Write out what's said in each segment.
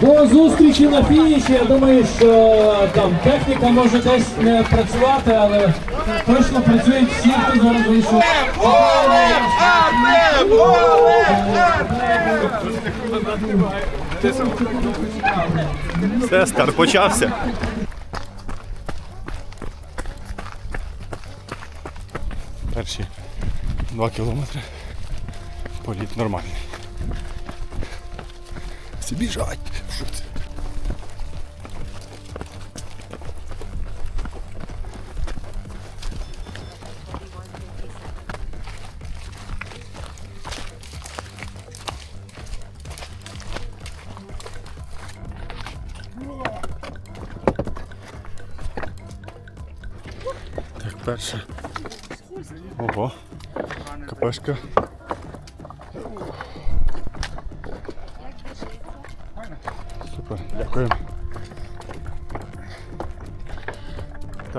До зустрічі на фініші. Я думаю, що там техніка може десь не працювати, але точно працюють всі, хто зараз вийшов. Все, старт почався. Перші два кілометри. Політ нормальний. Біжать. Так, перше. Ого. КПшка.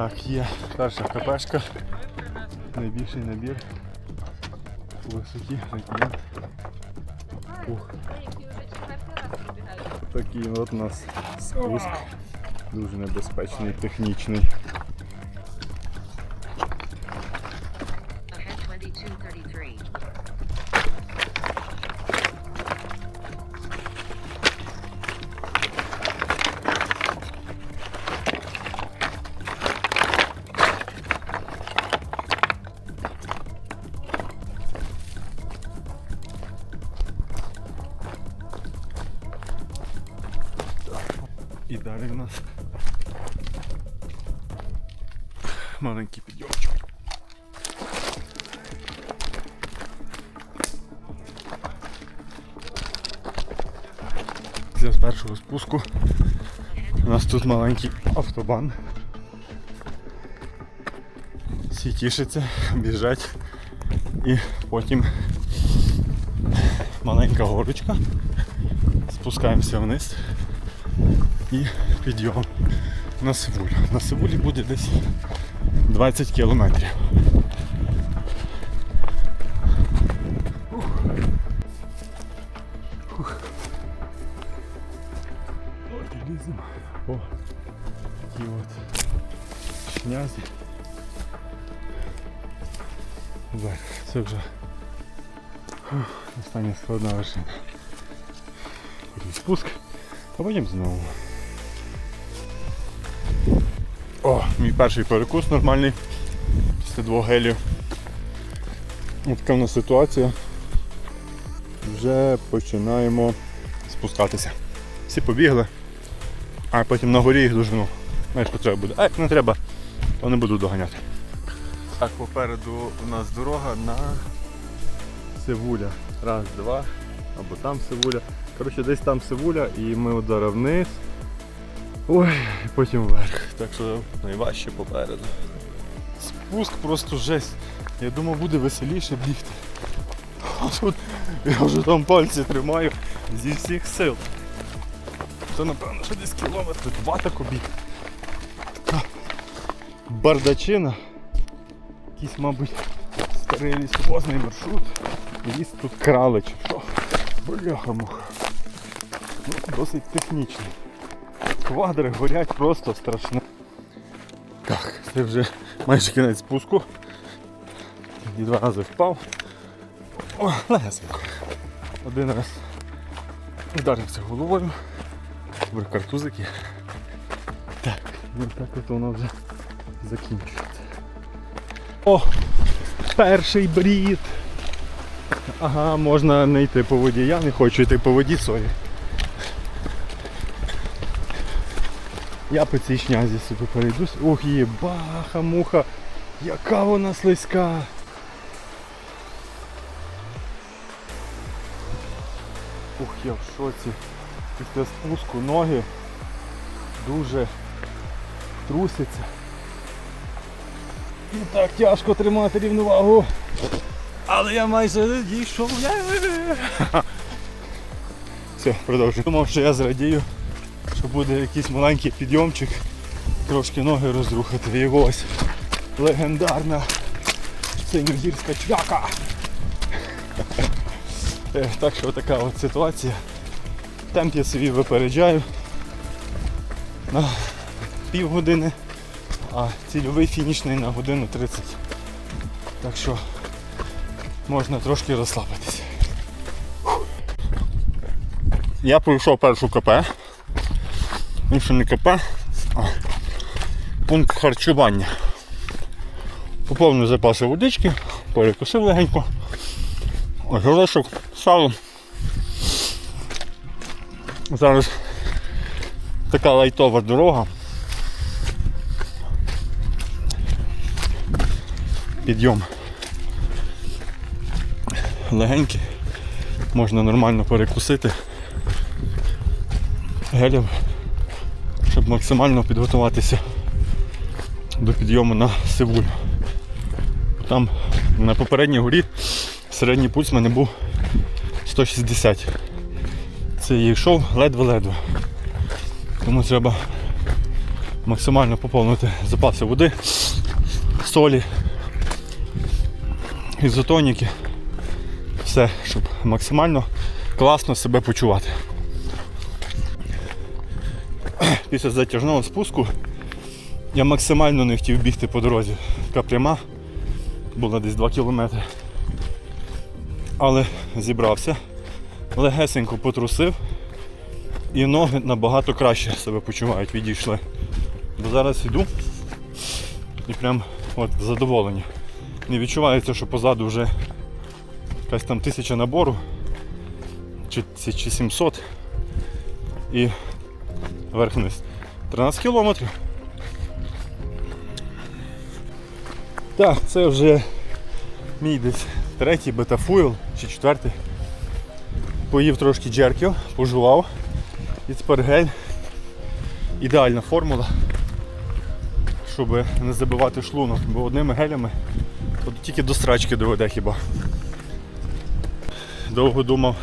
Так, є перша КПшка. Найбільший набір. У висоті радієнт. Ух. Такий от у нас спуск. Дуже небезпечний, технічний. Маленький підйомчик. Після першого спуску у нас тут маленький автобан. Всі тішаться, біжать і потім маленька горочка. Спускаємося вниз і підйом на Сивулю. На Сивулі буде десь 20 кілометрів. Ух. Ух. От і ліземо по такій от шнязі. Вверх. Це вже ух, остання складна вершина. Потім спуск, а потім знову. О, мій перший перекус нормальний після двох гелів. Ось така в нас ситуація. Вже починаємо спускатися. Всі побігли, а потім на горі їх дожену. Знаєш, що треба буде. А як не треба, то не буду доганяти. Так, попереду у нас дорога на Сивуля. Раз, два, або там Сивуля. Коротше, десь там Сивуля і ми от зараз вниз. Ой, потім вверх. Так що найважче попереду. Спуск просто жесть. Я думав буде веселіше бігти. А тут я вже там пальці тримаю зі всіх сил. Це напевно що десь кілометр два так обіг. Така бардачина. Якийсь, мабуть, старий лісовозний маршрут. Ліс тут крали чи що. Бляха-муха. Ну, досить технічний. Квадри горять просто страшно. Так, це вже майже кінець спуску. Тоді два рази впав. О, легесенько. Один раз вдарився головою. Добре, картузики. Так, і так от воно вже закінчується. О! Перший брід! Ага, можна не йти по воді. Я не хочу йти по воді, сорі. Я по цій шнязі собі перейдусь. Ох, є баха, муха, яка вона слизька. Ух, я в шоці. Після спуску ноги дуже трусяться. І так тяжко тримати рівновагу. Але я майже дійшов. Все, продовжуємо. Думав, що я зрадію буде якийсь маленький підйомчик, трошки ноги розрухати. І ось легендарна синьогірська чвяка. Е, Так що така от ситуація. Темп я собі випереджаю на півгодини, а цільовий фінішний на годину 30. Так що можна трошки розслабитися. Я пройшов першу КП. Ну, що не КП, а пункт харчування. Поповнив запаси водички, перекусив легенько, горошок, сало. Зараз така лайтова дорога. Підйом легенький, можна нормально перекусити гелем, максимально підготуватися до підйому на Сивулю. Там на попередній горі середній пульс в мене був 160. Це я йшов ледве-ледве. Тому треба максимально поповнити запаси води, солі, ізотоніки. Все, щоб максимально класно себе почувати. Після затяжного спуску я максимально не хотів бігти по дорозі. Така пряма була десь 2 кілометри. Але зібрався, легесенько потрусив і ноги набагато краще себе почувають, відійшли. Бо зараз йду і прям от задоволення. Не відчувається, що позаду вже якась там тисяча набору чи, чи, чи 700 і вверх-вниз. 13 кілометрів. Так, це вже мій десь третій бетафуйл чи четвертий. Поїв трошки джерків, пожував. І тепер гель. Ідеальна формула, щоб не забивати шлунок, бо одними гелями от тільки до страчки доведе хіба. Довго думав,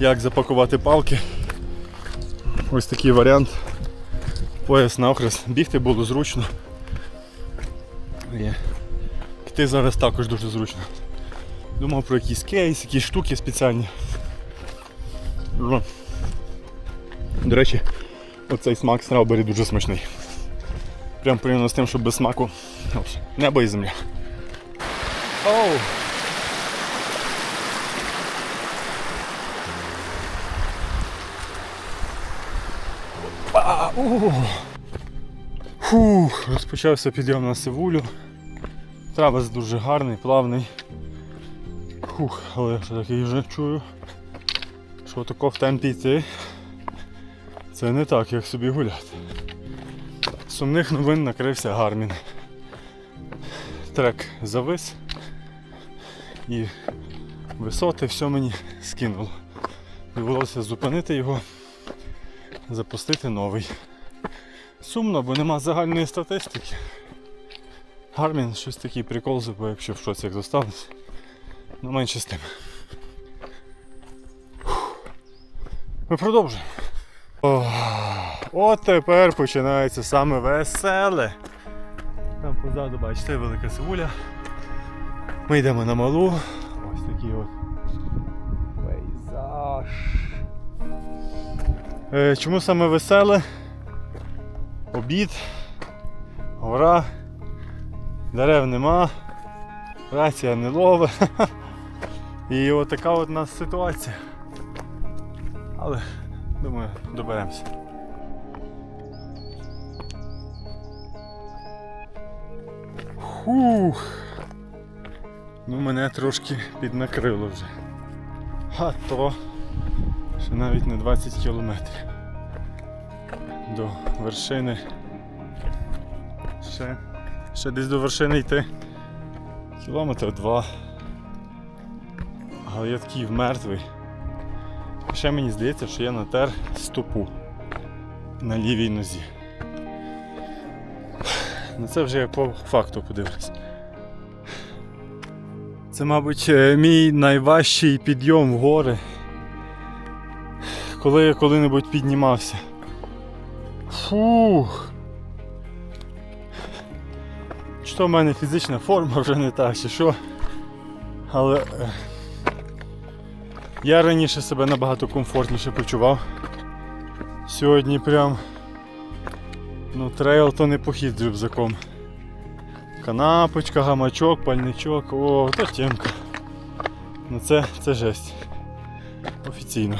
як запакувати палки. Ось такий варіант. Пояс навхрест. Бігти було зручно. Йти зараз також дуже зручно. Думав про якийсь кейс, якісь штуки спеціальні. До речі, оцей смак страубері дуже смачний. Прям порівняно з тим, що без смаку небо і земля. Оу! А, у. Фух, розпочався підйом на Сивулю. Трабас дуже гарний, плавний. Фух, але я вже такий вже чую. Що тако в темпі йти. Це не так, як собі гуляти. Сумних новин накрився Гармін. Трек завис і висоти все мені скинуло. Довелося зупинити його, запустити новий. Сумно, бо нема загальної статистики. Гармін щось такий прикол зробив, якщо в шоці як достанеться. Ну менше з тим. Ми продовжуємо. О, от тепер починається саме веселе. Там позаду, бачите, велика сивуля. Ми йдемо на малу. Ось такий от пейзаж. Е, чому саме веселе? Обід, гора, дерев нема, рація не лове. І от така от у нас ситуація. Але думаю, доберемося. Фух. Ну мене трошки піднакрило вже. А то ще навіть не 20 кілометрів до вершини. Ще, ще десь до вершини йти. Кілометр два. Але я такий мертвий. Ще мені здається, що я натер стопу на лівій нозі. Ну це вже я по факту подивлюсь. Це, мабуть, е, мій найважчий підйом в гори, коли я коли-небудь піднімався. Фух. То в мене фізична форма вже не та, чи що. Але е, Я раніше себе набагато комфортніше почував. Сьогодні прям ну, трейл то не похід з рюкзаком. Канапочка, гамачок, пальничок, о, то темка. Ну це, це жесть. Офіційно.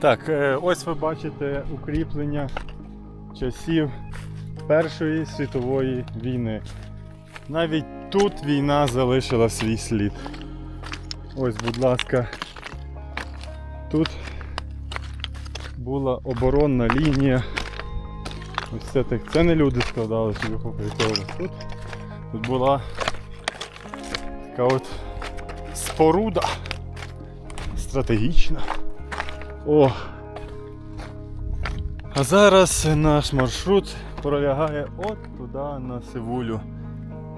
Так, е, ось ви бачите укріплення часів Першої світової війни. Навіть тут війна залишила свій слід. Ось, будь ласка, тут була оборонна лінія. Ось це так. Це не люди складали по приколу. Тут, тут була така от споруда стратегічна. О! А зараз наш маршрут пролягає от туди на Сивулю.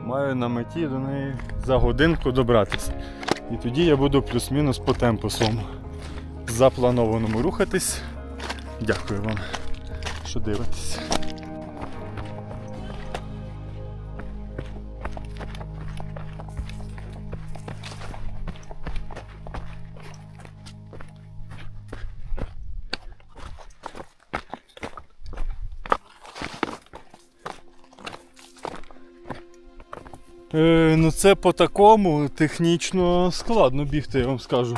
Маю на меті до неї за годинку добратися. І тоді я буду плюс-мінус по темпу своєму запланованому рухатись. Дякую вам, що дивитесь. Е, ну це по такому технічно складно бігти, я вам скажу.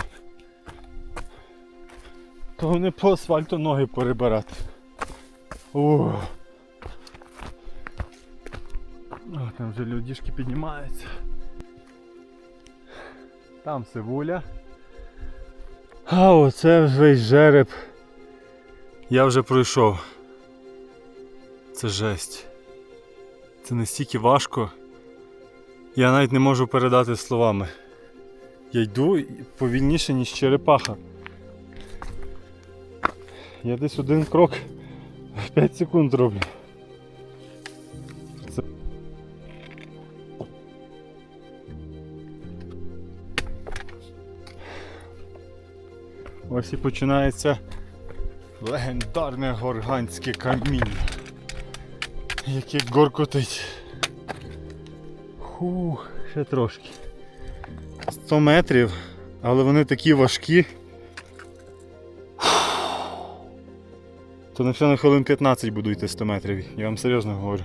То не по асфальту ноги перебирати. О. О, там вже людішки піднімаються. Там сивуля. А оце весь жереб. Я вже пройшов. Це жесть. Це настільки важко. Я навіть не можу передати словами. Я йду повільніше, ніж черепаха. Я десь один крок в 5 секунд роблю. Це... Ось і починається легендарне горганське каміння, яке горкотить. Фух, ще трошки. 100 метрів, але вони такі важкі. То на все на хвилин 15 буду йти 100 метрів, я вам серйозно говорю.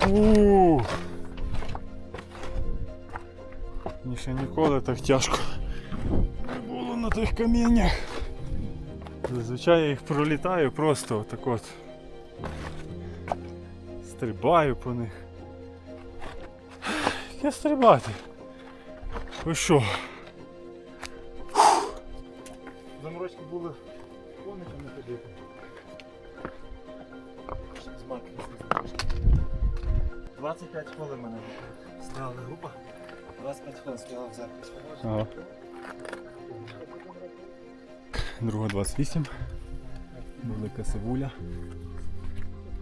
Фу. Мені ніколи так тяжко не було на тих каміннях. Зазвичай я їх пролітаю просто отак от. Стрибаю по них. Я стрибати. Ви що? 25 хвилин мене стала група. 25 хвилин стояла в запис. Ага. Друга 28. Велика сивуля.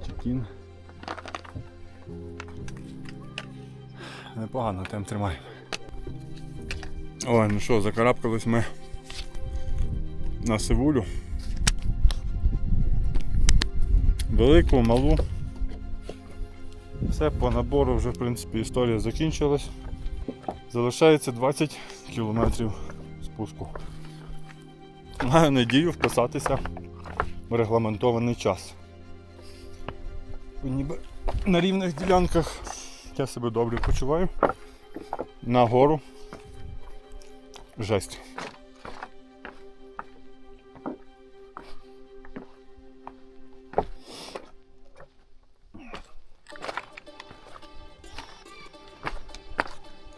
Чекін. Непогано темп тримаємо. Ой, ну що, закарабкались ми на сивулю. Велику, малу. Все по набору вже в принципі історія закінчилась. Залишається 20 кілометрів спуску. Маю надію вписатися в регламентований час. Ніби на рівних ділянках я себе добре почуваю. На гору. Жесть.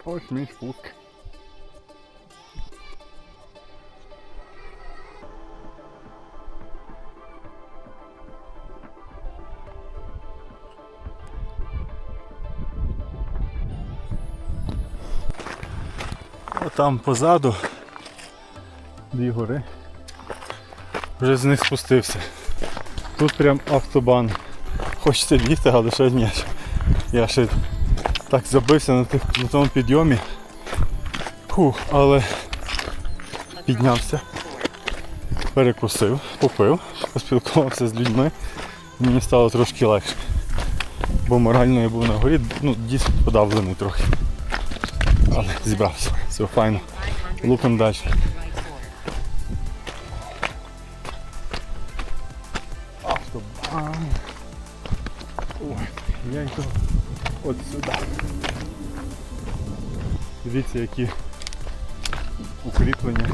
Ось мій спуск. Там позаду дві гори. Вже з них спустився. Тут прям автобан. Хочеться бігти, але ще ні. Я ще так забився на, тих, на тому підйомі. Фух, але піднявся, перекусив, попив, поспілкувався з людьми. Мені стало трошки легше. Бо морально я був на горі, ну, дійсно подавлений трохи. Але зібрався. Все файно. Лупимо далі. Дивіться, які укріплення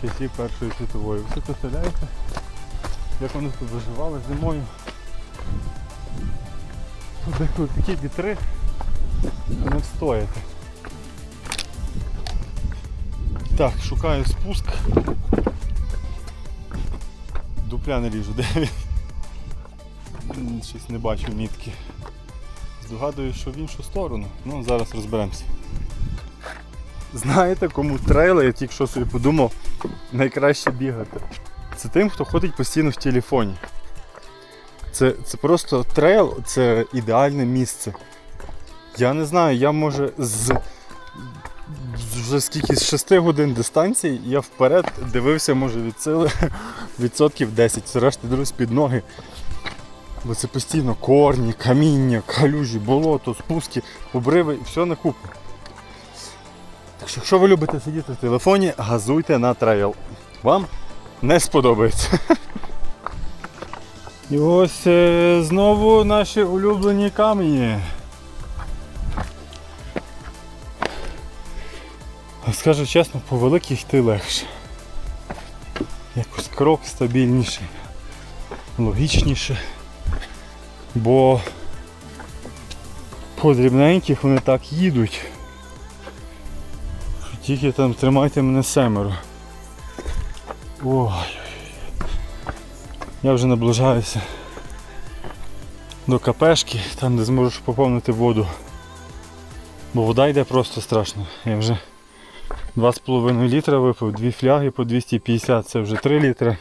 часів Першої світової. Ви представляєте, як вони тут виживали зимою? Тут деколи такі вітри, що не встояти. Так, шукаю спуск. Дупля не ріжу, де він? Щось не бачу мітки. Здогадуюсь, що в іншу сторону. Ну, зараз розберемося. Знаєте, кому трейли, я тільки що собі подумав, найкраще бігати. Це тим, хто ходить постійно в телефоні. Це, це просто трейл, це ідеальне місце. Я не знаю, я може з вже скільки з 6 годин дистанції я вперед дивився, може, від сили відсотків 10. Все решта дивлюсь під ноги. Бо це постійно корні, каміння, калюжі, болото, спуски, обриви, все на купу. Так якщо ви любите сидіти в телефоні, газуйте на трейл. Вам не сподобається. І ось е, знову наші улюблені камені. Скажу чесно, по великих йти легше. Якось крок стабільніший, логічніше. Бо по дрібненьких вони так їдуть. Тільки там тримайте мене семеро. Ой. Я вже наближаюся до капешки, там де зможеш поповнити воду. Бо вода йде просто страшно. Я вже 2,5 літра випив, дві фляги по 250, це вже 3 літри.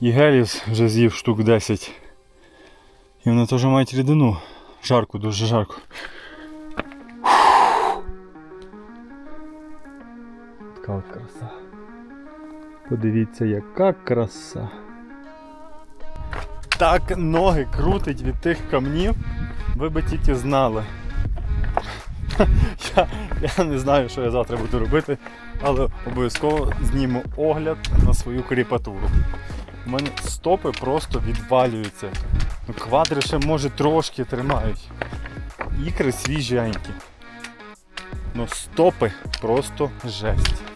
І геліс вже з'їв штук 10. І вони теж мають рідину. Жарко, дуже жарко. От краса. Подивіться, яка краса. Так ноги крутить від тих камнів, ви би тільки знали. Я, я не знаю, що я завтра буду робити, але обов'язково зніму огляд на свою кріпатуру. У мене стопи просто відвалюються. Ну, квадри ще може трошки тримають. Ікри свіженькі. Ну стопи просто жесть.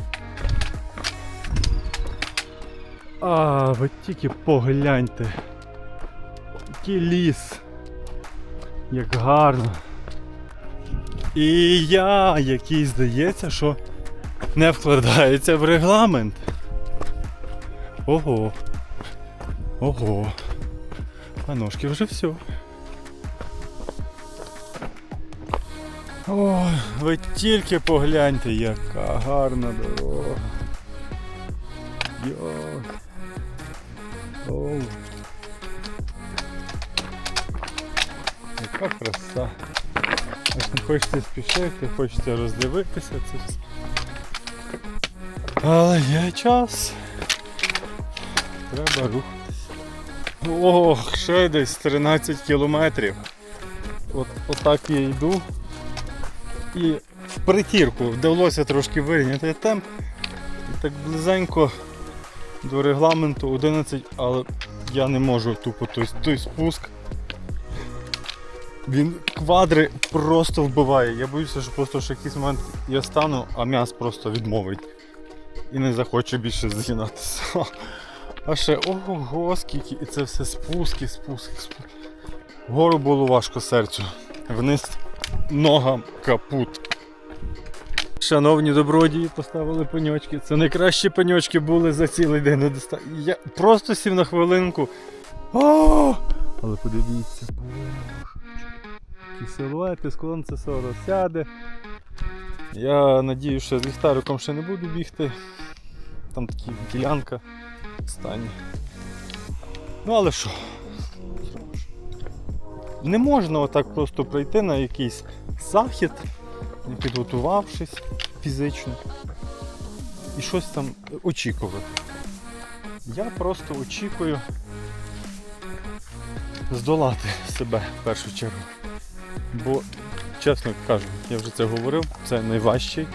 А, ви тільки погляньте. Який ліс. Як гарно. І я, який здається, що не вкладається в регламент. Ого. Ого. А ножки вже все. Ой, ви тільки погляньте, яка гарна дорога. Йой. Оу. Яка краса. Хочеться спішити, хочеться роздивитися це. Але є час. Треба рухатися. Ох, ще десь 13 кілометрів. От, отак я йду. І в притірку вдалося трошки вирівняти темп. І так близенько до регламенту 11, але я не можу тупо той, той спуск. Він квадри просто вбиває. Я боюся, що просто що якийсь момент я стану, а м'яс просто відмовить. І не захоче більше згинатися. А ще ого, скільки. І це все спуски, спуски, спуски. Вгору було важко серцю. Вниз ногам капут. Шановні добродії, поставили пеньочки. Це найкращі пеньочки були за цілий день. Я просто сів на хвилинку. О! Але подивіться. Які силуети, склон це сорок сяде. Я надію, що з ліхтариком ще не буду бігти. Там такі ділянка стані. Ну але що? Не можна отак просто прийти на якийсь захід, не підготувавшись фізично і щось там очікувати. Я просто очікую здолати себе в першу чергу. Бо, чесно кажу, я вже це говорив, це найважчий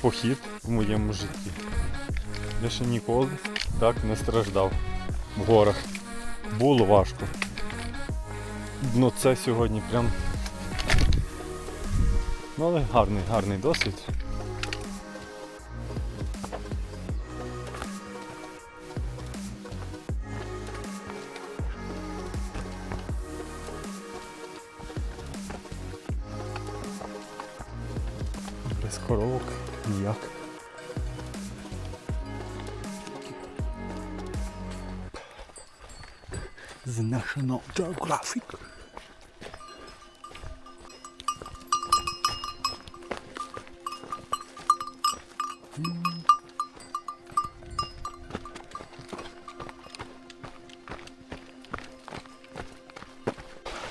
похід в моєму житті. Я ще ніколи так не страждав в горах. Було важко. Ну це сьогодні прям. Ну але гарний, гарний досвід. Без коровок ніяк. The National Geographic.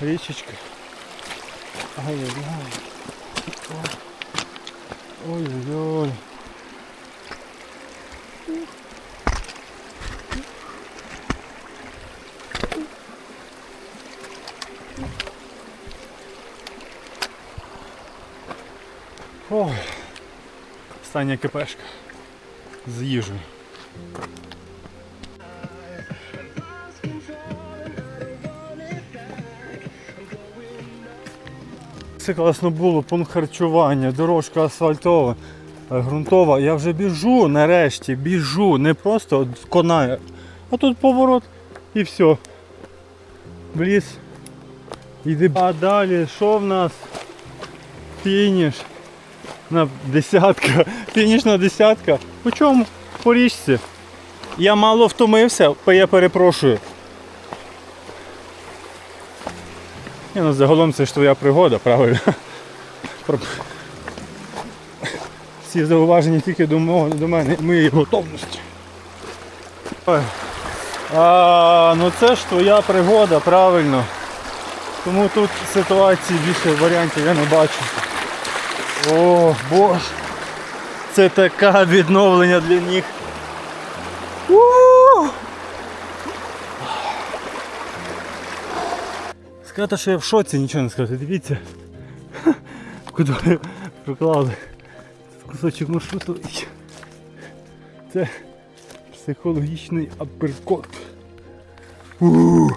Річечка. Ой-ой-ой. Ой. Остання кипешка. З їжею. Це класно було, пункт харчування, дорожка асфальтова, е, ґрунтова. Я вже біжу нарешті, біжу, не просто конаю. А тут поворот і все. В ліс. Йди. А далі, що в нас? Фініш. На десятка. Фінішна десятка. По чому? По річці. Я мало втомився, я перепрошую. Ні, ну загалом це ж твоя пригода, правильно? Всі зауваження тільки до, мене, моєї готовності. А, ну це ж твоя пригода, правильно. Тому тут ситуації більше варіантів я не бачу. О, боже. Це таке відновлення для ніг. У! Сказати, що я в шоці, нічого не сказати. Дивіться, куди ви проклали кусочок маршруту. Це психологічний апперкот. У!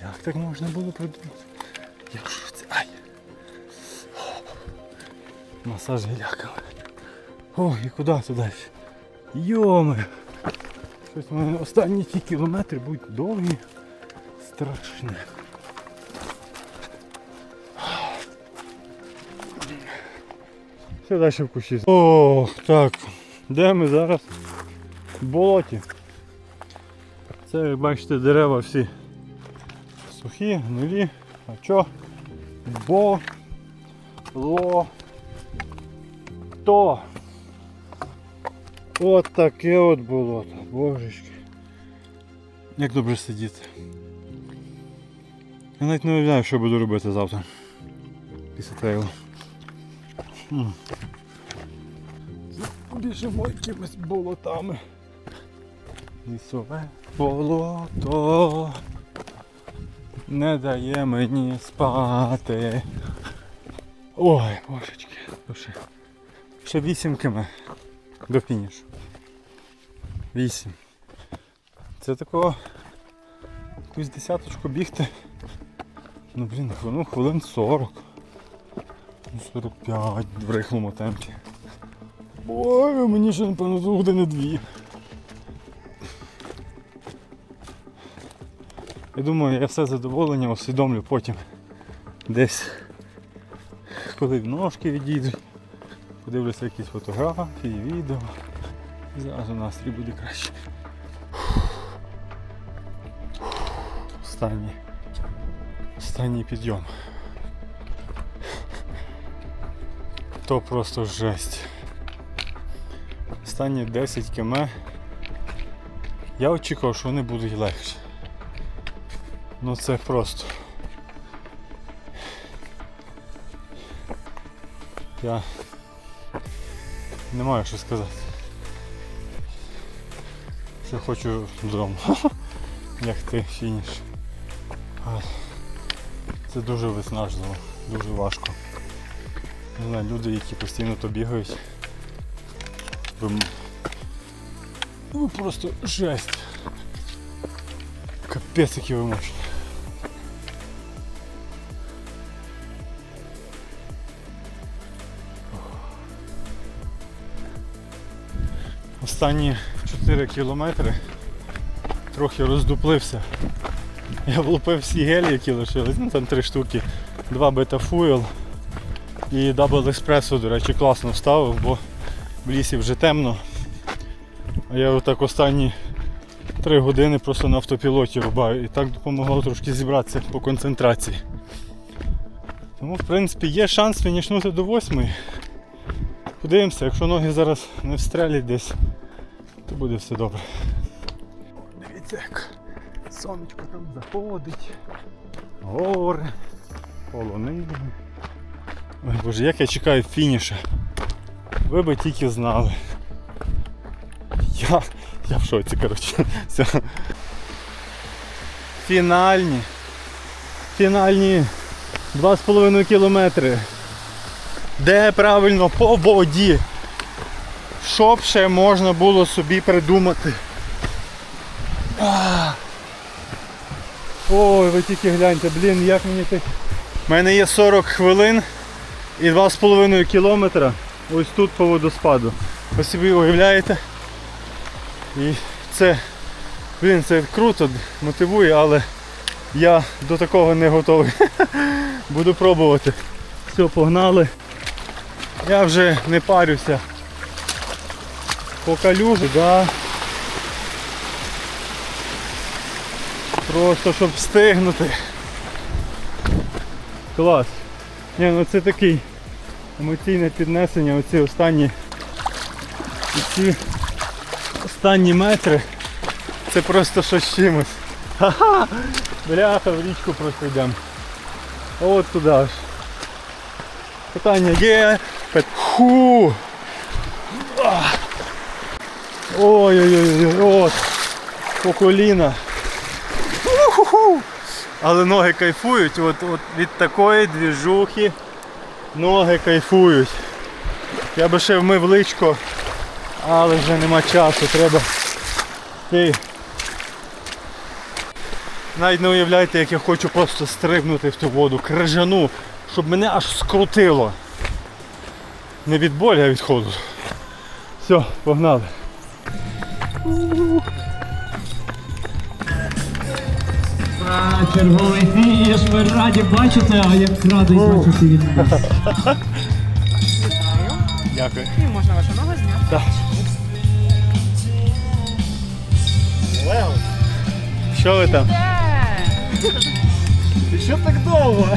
Як так можна було придумати? Я в шоці. Ай! Масаж гіляками. О, і куди туди? Йоми! Щось у мене останні ті кілометри будуть довгі, страшні. Все далі в кущі. О, так. Де ми зараз? В болоті. Це, як бачите, дерева всі сухі, гнилі. А чо? Бо ло то. От таке от болото. Божечки. Як добре сидіти. Я навіть не уявляю, що буду робити завтра. Після трейлу. Біжимо якимись болотами. Лісове болото не дає мені спати. Ой, божечки, душе. Ще 8 км до фінішу. 8. Це такого якусь десяточку бігти. Ну блін, ну хвилин 40. Ну, 45 в рихлому темпі. Ой, мені ще напевно години дві. Я думаю, я все задоволення усвідомлю потім. Десь коли ножки відійдуть, подивлюся якісь фотографії, відео. І зразу настрій буде краще. Останній. Останній підйом. То просто жесть. Останні 10 км. Я очікував, що вони будуть легші. Ну це просто. Я не маю що сказати. Ще хочу додому. Лягти фініш. Це дуже виснажливо, дуже важко. Не знаю, люди, які постійно то бігають. Ви Ну просто жесть. Капець, які вимушені. Останні 4 кілометри трохи роздуплився. Я влупив всі гелі, які лишились, ну там три штуки. Два бета-фуел і дабл еспресо, до речі, класно вставив, бо в лісі вже темно. А я отак останні три години просто на автопілоті рубаю і так допомогло трошки зібратися по концентрації. Тому, в принципі, є шанс фінішнути до восьмої. Подивимося, якщо ноги зараз не встрелять десь, то буде все добре. Дивіться, як сонечко там заходить. Гори, полонини. Ой боже, як я чекаю фініша. Ви би тільки знали. Я, я в шоці, коротше. Все. Фінальні. Фінальні 2,5 кілометри. Де правильно по воді. Що б ще можна було собі придумати? Ой, ви тільки гляньте, блін, як мені так. У мене є 40 хвилин і 2,5 кілометра ось тут по водоспаду. Ви собі уявляєте? І це, блін, це круто, мотивує, але я до такого не готовий. Буду пробувати. Все, погнали. Я вже не парюся. По калюжу, да. Просто щоб встигнути. Клас. Ні, ну це такий емоційне піднесення, оці останні ці останні метри. Це просто щось чимось. Ха-ха! Бляха, в річку просто йдемо. От туди ж. Питання є. Ху! Ой-ой-ой, от. По коліна. Але ноги кайфують, от, от від такої двіжухи ноги кайфують. Я би ще вмив личко, але вже нема часу, треба йти. Навіть не уявляєте, як я хочу просто стрибнути в ту воду, крижану, щоб мене аж скрутило. Не від болі, а від ходу. Все, погнали. Черговий фініш, ми раді бачити, а як радий бачити від нас. Дякую. І можна вашу ногу зняти. Так. Що ви там? Е, Що так довго?